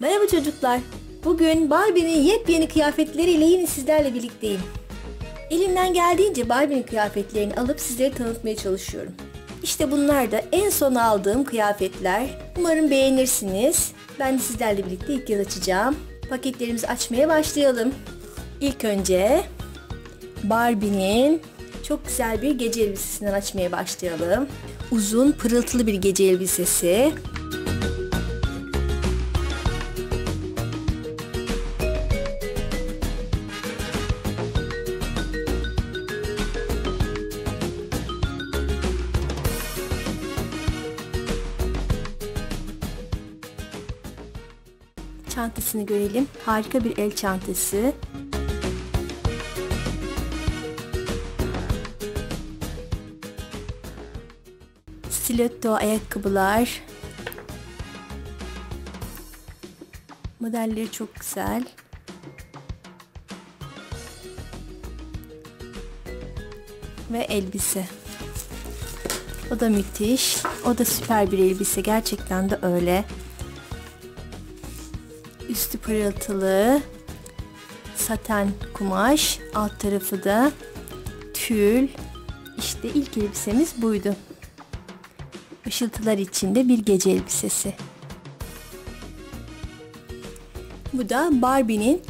Merhaba çocuklar. Bugün Barbie'nin yepyeni kıyafetleriyle yine sizlerle birlikteyim. Elimden geldiğince Barbie'nin kıyafetlerini alıp sizlere tanıtmaya çalışıyorum. İşte bunlar da en son aldığım kıyafetler. Umarım beğenirsiniz. Ben de sizlerle birlikte ilk kez açacağım. Paketlerimizi açmaya başlayalım. İlk önce Barbie'nin çok güzel bir gece elbisesinden açmaya başlayalım. Uzun pırıltılı bir gece elbisesi. Çantasını görelim. Harika bir el çantası. Stiletto ayakkabılar. Modelleri çok güzel. Ve elbise. O da müthiş. O da süper bir elbise. Gerçekten de öyle. Üstü pırıltılı. Saten kumaş. Alt tarafı da tül. İşte ilk elbisemiz buydu. Işıltılar içinde bir gece elbisesi. Bu da Barbie'nin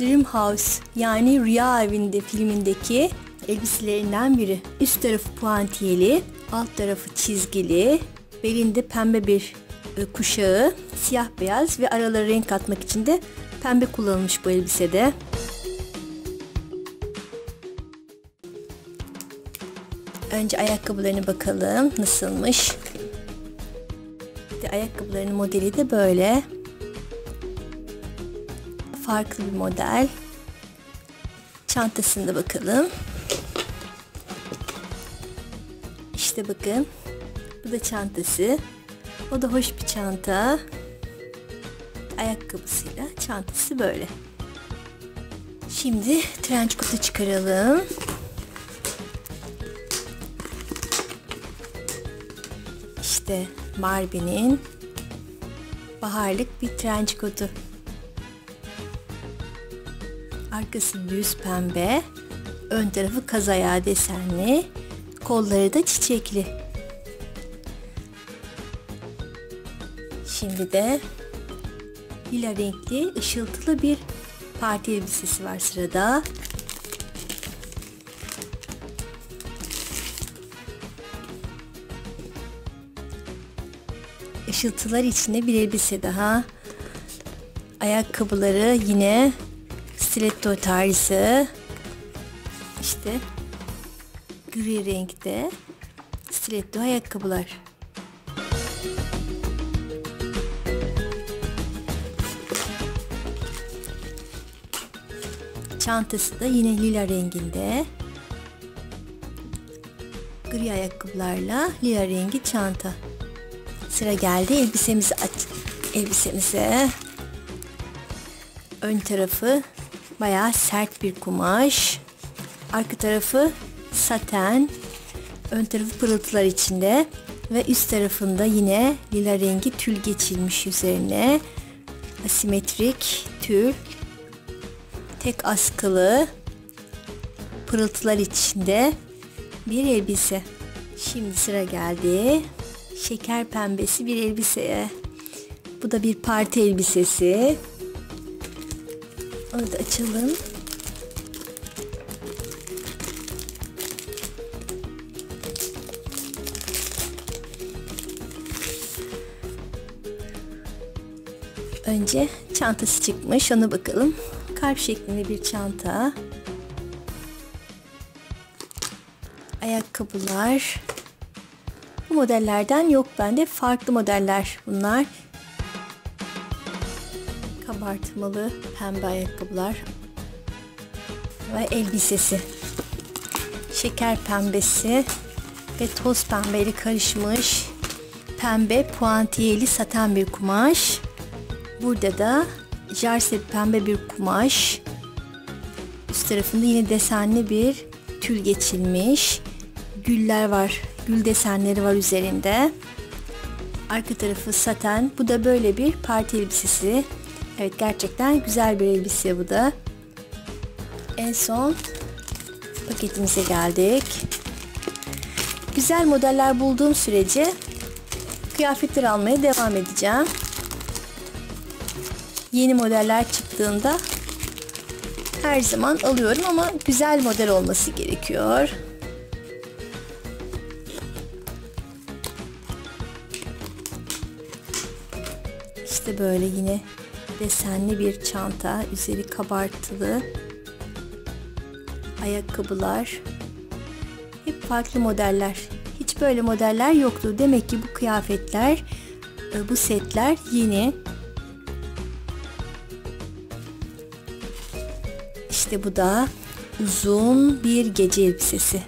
Dream House yani Rüya Evinde filmindeki elbiselerinden biri. Üst tarafı puantiyeli, alt tarafı çizgili, belinde pembe bir kuşağı, siyah beyaz ve aralara renk katmak için de pembe kullanılmış bu elbisede. Önce ayakkabılarına bakalım nasılmış. İşte ayakkabılarının modeli de böyle. Farklı bir model. Çantasında bakalım. İşte bakın. Bu da çantası. O da hoş bir çanta. Ayakkabısıyla çantası böyle. Şimdi trench coat'u çıkaralım. İşte Barbie'nin baharlık bir trench coat'u. Arkası düz pembe, ön tarafı kaz ayağı desenli, kolları da çiçekli. Şimdi de lila renkli ışıltılı bir parti elbisesi var sırada. Işıltılar içinde bir elbise daha. Ayakkabıları yine stiletto tarzı. İşte gri renkte stiletto ayakkabılar. Çantası da yine lila renginde. Gri ayakkabılarla lila rengi çanta. Sıra geldi elbisemizi aç. Elbisemize ön tarafı bayağı sert bir kumaş. Arka tarafı saten. Ön tarafı pırıltılar içinde ve üst tarafında yine lila rengi tül geçilmiş üzerine. Asimetrik tül. Tek askılı pırıltılar içinde bir elbise. Şimdi sıra geldi şeker pembesi bir elbiseye. Bu da bir parti elbisesi. Onu da açalım. Önce çantası çıkmış. Ona bakalım. Kalp şeklinde bir çanta. Ayakkabılar. Bu modellerden yok bende. Farklı modeller bunlar. Kabartmalı pembe ayakkabılar. Ve elbisesi. Şeker pembesi ve toz pembeyle karışmış pembe puantiyeli saten bir kumaş. Burada da jarset pembe bir kumaş. Üst tarafında yine desenli bir tül geçilmiş. Güller var Gül desenleri var üzerinde. Arka tarafı saten. Bu da böyle bir parti elbisesi. Evet gerçekten güzel bir elbise bu da. En son paketimize geldik. Güzel modeller bulduğum sürece kıyafetler almaya devam edeceğim. Yeni modeller çıktığında her zaman alıyorum ama güzel model olması gerekiyor. İşte böyle yine desenli bir çanta, üzeri kabartılı ayakkabılar. Hep farklı modeller. Hiç böyle modeller yoktu. Demek ki bu kıyafetler, e, bu setler yeni. İşte bu da uzun bir gece elbisesi.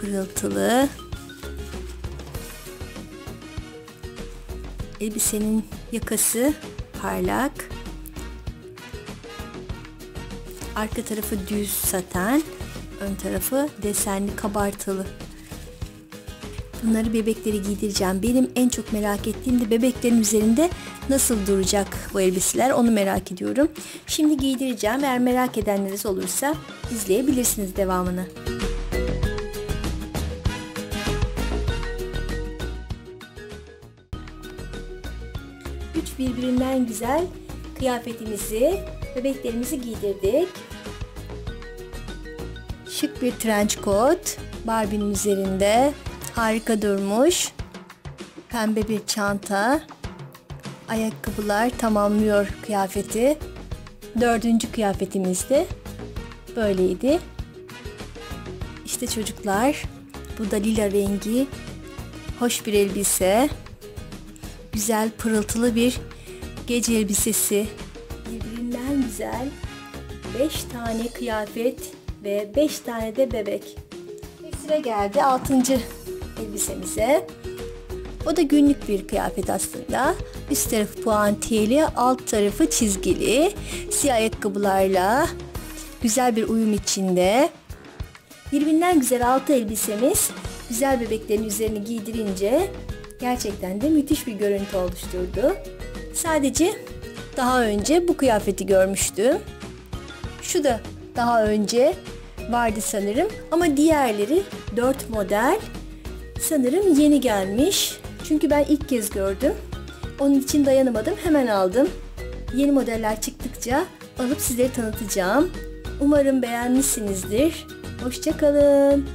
Pırıltılı. Elbisenin yakası parlak. Arka tarafı düz saten, ön tarafı desenli kabartılı. Bunları bebeklere giydireceğim. Benim en çok merak ettiğim de bebeklerin üzerinde nasıl duracak bu elbiseler onu merak ediyorum. Şimdi giydireceğim. Eğer merak edenleriniz olursa izleyebilirsiniz devamını. Üç birbirinden güzel kıyafetimizi, bebeklerimizi giydirdik. Şık bir trench coat Barbie'nin üzerinde. Harika durmuş. Pembe bir çanta. Ayakkabılar tamamlıyor kıyafeti. Dördüncü kıyafetimiz de böyleydi. İşte çocuklar. Bu da lila rengi. Hoş bir elbise. Güzel pırıltılı bir gece elbisesi. Birbirinden güzel 5 tane kıyafet ve 5 tane de bebek. Ve sıra geldi 6. elbisemize. O da günlük bir kıyafet aslında. Üst tarafı puantiyeli, alt tarafı çizgili. Siyah ayakkabılarla güzel bir uyum içinde. Birbirinden güzel altı elbisemiz güzel bebeklerin üzerine giydirince gerçekten de müthiş bir görüntü oluşturdu. Sadece daha önce bu kıyafeti görmüştüm. Şu da daha önce vardı sanırım ama diğerleri 4 model sanırım yeni gelmiş. Çünkü ben ilk kez gördüm. Onun için dayanamadım hemen aldım. Yeni modeller çıktıkça alıp sizlere tanıtacağım. Umarım beğenmişsinizdir. Hoşçakalın.